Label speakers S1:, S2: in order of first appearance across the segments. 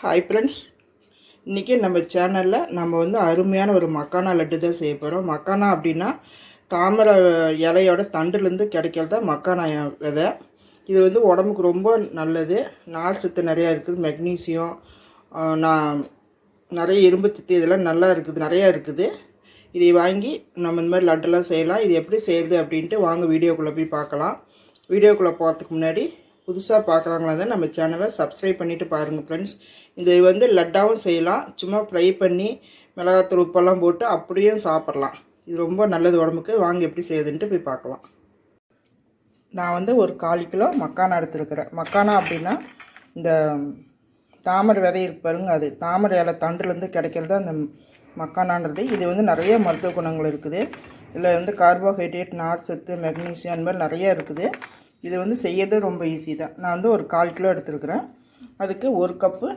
S1: Hi friends இன்றைக்கி நம்ம சேனலில் நம்ம வந்து அருமையான ஒரு மக்கானா லட்டு தான் செய்ய போகிறோம் மக்கானா அப்படின்னா தாமரை இலையோட தண்டுலேருந்து கிடைக்கிறது தான் மக்கானா விதை. இது வந்து உடம்புக்கு ரொம்ப நல்லது. நார் சத்து நிறையா இருக்குது. மெக்னீசியம் நான் நிறைய இரும்பு சத்து இதெல்லாம் நல்லா இருக்குது. நிறையா இருக்குது. இதை வாங்கி நம்ம இந்த மாதிரி லட்டெல்லாம் செய்யலாம். இது எப்படி செய்யுது அப்படின்ட்டு வாங்க வீடியோக்குள்ளே போய் பார்க்கலாம். வீடியோக்குள்ளே போகிறதுக்கு முன்னாடி புதுசாக பார்க்குறாங்களா தான் நம்ம சேனலை சப்ஸ்கிரைப் பண்ணிவிட்டு பாருங்கள் ஃப்ரெண்ட்ஸ் இதை வந்து லட்டாவும் செய்யலாம். சும்மா ஃப்ரை பண்ணி மிளகாத்தூள் உப்பெல்லாம் போட்டு அப்படியும் சாப்பிட்லாம். இது ரொம்ப நல்லது உடம்புக்கு. வாங்க எப்படி செய்யுதுன்ட்டு போய் பார்க்கலாம். நான் வந்து ஒரு கால் கிலோ மக்கானா எடுத்துருக்கிறேன். மக்கானா அப்படின்னா இந்த தாமரை விதை பாருங்க அது தாமரை இலை தண்டுலேருந்து கிடைக்கிறது அந்த மக்கானான்றது. இது வந்து நிறைய மருத்துவ குணங்கள் இருக்குது. இதில் வந்து கார்போஹைட்ரேட் நார் சத்து மெக்னீசியம் அந்த மாதிரி நிறைய இருக்குது. இது வந்து செய்யறது ரொம்ப ஈஸி தான். நான் வந்து ஒரு கால் கிலோ எடுத்துருக்குறேன். அதுக்கு ஒரு கப்பு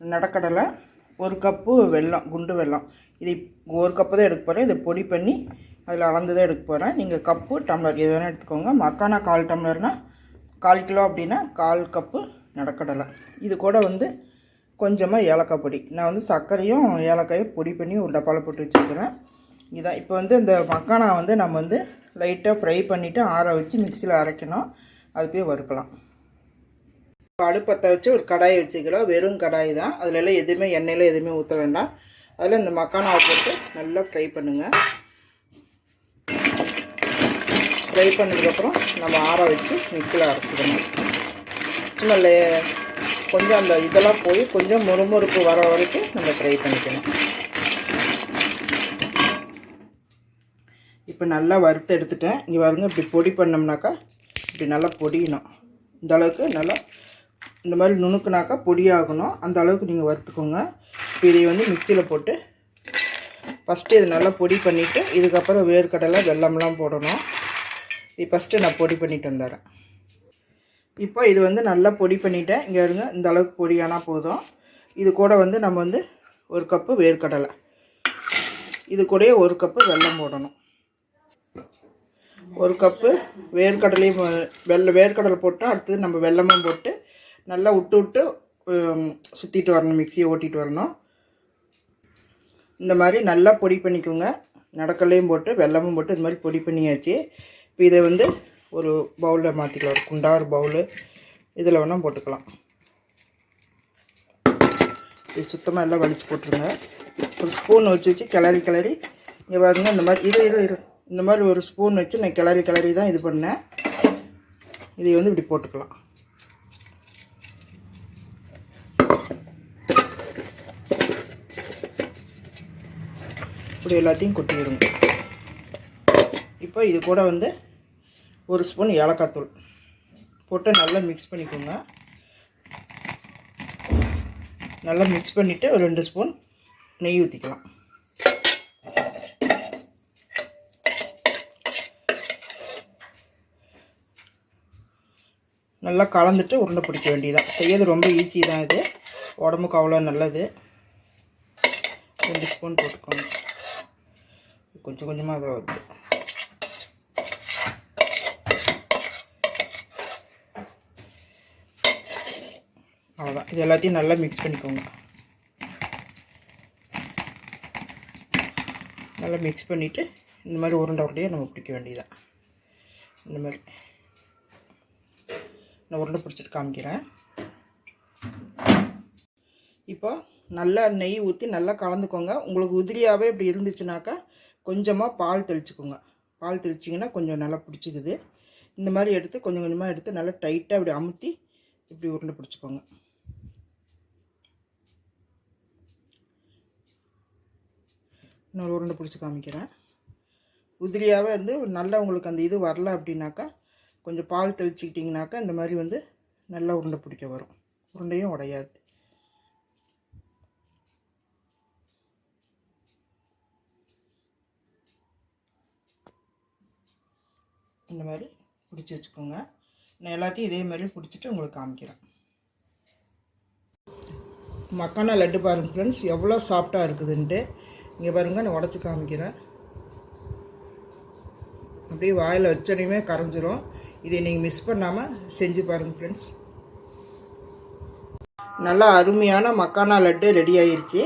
S1: நடக்கடலை ஒரு கப்பு வெல்லம் குண்டு வெல்லம். இது ஒரு கப்பு தான் எடுக்க போகிறேன் இதை பொடி பண்ணி அதில் அளந்து தான் எடுக்க போகிறேன் நீங்கள் கப்பு டம்ளர் எது வேணால் எடுத்துக்கோங்க. மக்கானா கால் டம்ளர்னால் கால் கிலோ அப்படின்னா கால் கப்பு நடக்கடலை. இது கூட வந்து கொஞ்சமாக ஏலக்காய் பொடி. நான் வந்து சர்க்கரையும் ஏலக்காயும் பொடி பண்ணி ஒரு டப்பாவில் போட்டு வச்சுருக்கிறேன். இதுதான் இப்போ வந்து இந்த மக்கானா வந்து நம்ம வந்து லைட்டாக ஃப்ரை பண்ணிவிட்டு ஆற வச்சு மிக்சியில் அரைக்கணும். அது போய் வறுக்கலாம். அடுப்பத்தை வச்சு ஒரு கடாயை வச்சுக்கலாம். வெறும் கடாய் தான். அதில் எல்லாம் எதுவுமே எண்ணெயில் எதுவுமே ஊற்ற வேண்டாம். அதில் இந்த மக்கானாவை போட்டு நல்லா ஃப்ரை பண்ணுங்கள் ஃப்ரை பண்ணதுக்கப்புறம் நம்ம ஆற வச்சு மிக்சியில் அரைச்சிக்கணும். சும்மா கொஞ்சம் அந்த இதெல்லாம் போய் கொஞ்சம் முறுமுறுப்பு வர வரைக்கும் நம்ம ஃப்ரை பண்ணிக்கணும். இப்போ நல்லா வறுத்து எடுத்துட்டேன். இங்கே பாருங்க இப்படி பொடி பண்ணோம்னாக்கா இப்படி நல்லா பொடியணும். இந்த அளவுக்கு நல்லா இந்த மாதிரி நுணுக்குனாக்கா பொடியாகணும். அந்த அளவுக்கு நீங்கள் வறுத்துக்கோங்க. இப்போ இதை வந்து மிக்சியில் போட்டு ஃபஸ்ட்டு இது நல்லா பொடி பண்ணிவிட்டு இதுக்கப்புறம் வேர்க்கடலை வெள்ளம்லாம் போடணும். இது ஃபஸ்ட்டு நான் பொடி பண்ணிட்டு வந்துடுறேன். இப்போ இது வந்து நல்லா பொடி பண்ணிவிட்டேன் இங்கே இருங்க இந்த அளவுக்கு பொடியானால் போதும். இது கூட வந்து நம்ம வந்து ஒரு கப்பு வேர்க்கடலை. இது கூடயே ஒரு கப்பு வெல்லம் போடணும். ஒரு கப்பு வேர்க்கடலையும் வெள்ளை வேர்க்கடலை போட்டு அடுத்தது நம்ம வெல்லமும் போட்டு நல்லா விட்டு விட்டு சுற்றிட்டு வரணும் மிக்சியை ஓட்டிகிட்டு வரணும். இந்த மாதிரி நல்லா பொடி பண்ணிக்கோங்க. நடக்கலையும் போட்டு வெல்லமும் போட்டு இது மாதிரி பொடி பண்ணியாச்சு. இப்போ இதை வந்து ஒரு பவுலில் மாற்றிக்கலாம் ஒரு குண்டா ஒரு பவுலு இதில் வேணால் போட்டுக்கலாம். இது சுத்தமாக எல்லாம் வலிச்சு போட்டுருங்க. ஒரு ஸ்பூன் வச்சு வச்சு கிளறி கிளறி. இங்கே பாருங்கள் இந்த மாதிரி இரு இரு இரு. இந்த மாதிரி ஒரு ஸ்பூன் வச்சு நான் கிளறி கிளறி தான் இது பண்ணேன். இதை வந்து இப்படி போட்டுக்கலாம். இப்படி எல்லாத்தையும் கொட்டிடுங்க. இப்போ இது கூட வந்து ஒரு ஸ்பூன் ஏலக்காய் தூள் போட்டு நல்லா மிக்ஸ் பண்ணிக்கோங்க. நல்லா மிக்ஸ் பண்ணிவிட்டு ஒரு ரெண்டு ஸ்பூன் நெய் ஊற்றிக்கலாம் நல்லா கலந்துட்டு உருண்டை பிடிக்க வேண்டியதான் செய்யறது ரொம்ப ஈஸி தான் இது. உடம்புக்கு அவ்வளோ நல்லது. ரெண்டு ஸ்பூன் போட்டுக்கோங்க. கொஞ்சம் கொஞ்சமாக அதை வருது. அவ்வளோதான் இது எல்லாத்தையும் நல்லா மிக்ஸ் பண்ணிக்கோங்க. நல்லா மிக்ஸ் பண்ணிவிட்டு இந்த மாதிரி உருண்டை உருண்டையாக நம்ம பிடிக்க வேண்டியதான் இந்த மாதிரி. நான் உருண்டை பிடிச்சிட்டு காமிக்கிறேன். இப்போ நல்லா நெய் ஊற்றி நல்லா கலந்துக்கோங்க. உங்களுக்கு உதிரியாகவே இப்படி இருந்துச்சுனாக்கா கொஞ்சமாக பால் தெளிச்சுக்கோங்க. பால் தெளிச்சிங்கன்னா கொஞ்சம் நல்லா பிடிச்சிக்குது. இந்த மாதிரி எடுத்து கொஞ்சம் கொஞ்சமாக எடுத்து நல்லா டைட்டாக இப்படி அமுத்தி இப்படி உருண்டை பிடிச்சிக்கோங்க. இன்னொரு உருண்டை பிடிச்சி காமிக்கிறேன். உதிரியாகவே வந்து நல்லா உங்களுக்கு அந்த இது வரல அப்படின்னாக்கா கொஞ்சம் பால் தெளிச்சிக்கிட்டிங்கனாக்கா இந்த மாதிரி வந்து நல்லா உருண்டை பிடிக்க வரும். உருண்டையும் உடையாது. இந்த மாதிரி பிடிச்சி வச்சுக்கோங்க. நான் எல்லாத்தையும் இதே மாதிரி பிடிச்சிட்டு உங்களுக்கு காமிக்கிறேன். மக்கானா லட்டு பாருங்கள் ஃப்ரெண்ட்ஸ் எவ்வளோ சாஃப்டாக இருக்குதுன்ட்டு. இங்கே பாருங்கள் நான் உடச்சி காமிக்கிறேன். அப்படியே வாயில் வச்சனையுமே கரைஞ்சிரும். இதை நீங்கள் மிஸ் பண்ணாமல் செஞ்சு பாருங்கள் ஃப்ரெண்ட்ஸ் நல்லா அருமையான மக்கானா லட்டு ரெடி ஆயிடுச்சு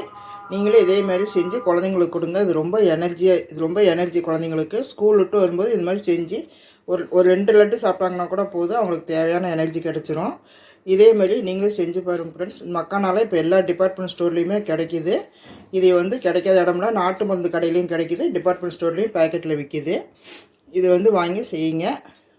S1: நீங்களும் இதே மாதிரி செஞ்சு குழந்தைங்களுக்கு கொடுங்க. இது ரொம்ப எனர்ஜியாக இது ரொம்ப எனர்ஜி குழந்தைங்களுக்கு. ஸ்கூல் விட்டு வரும்போது இது மாதிரி செஞ்சு ஒரு ஒரு ரெண்டு லட்டு சாப்பிட்டாங்கன்னா கூட போதும். அவங்களுக்கு தேவையான எனர்ஜி கிடச்சிரும். இதே மாதிரி நீங்களும் செஞ்சு பாருங்கள் ஃப்ரெண்ட்ஸ் மக்கானால இப்போ எல்லா டிபார்ட்மெண்ட் ஸ்டோர்லேயுமே கிடைக்கிது. இது வந்து கிடைக்காத இடம்னா நாட்டு மருந்து கடையிலையும் கிடைக்கிது. டிபார்ட்மெண்ட் ஸ்டோர்லேயும் பேக்கெட்டில் விற்கிது இது வந்து வாங்கி செய்யுங்க.